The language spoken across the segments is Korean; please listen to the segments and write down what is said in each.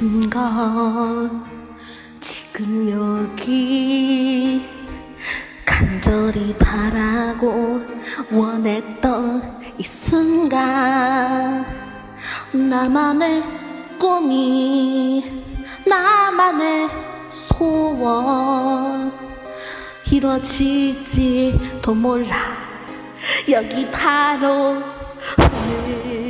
순간 지금 여기 간절히 바라고 원했던 이 순간 나만의 꿈이 나만의 소원 이루어질지도 몰라. 여기 바로 오늘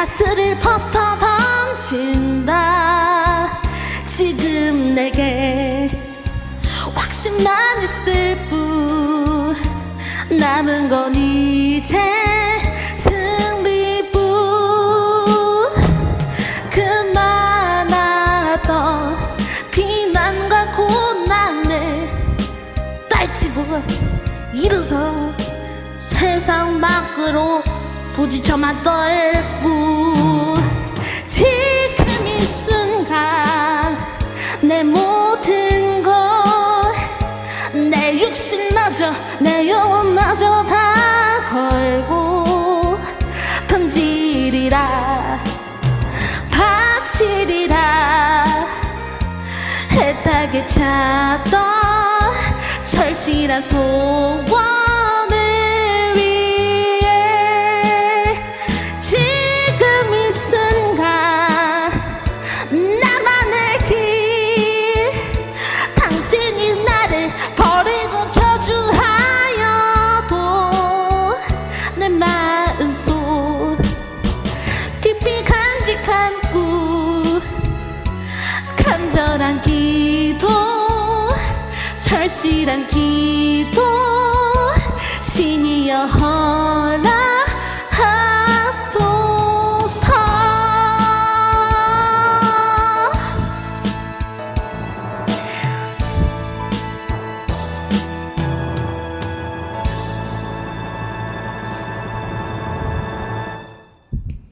사슬을 벗어 던진다. 지금 내게 확신만 있을 뿐. 남은 건 이제 승리뿐. 그만하던 비난과 고난을 딸치고 일어서 세상 밖으로 부딪혀만 썰 뿐. 지금 이 순간 내 모든 것내 육신마저 내 영혼마저 다 걸고 던지리라 바치리라 애타게 찾던 절실한 소원 간절한 기도 절실한 기도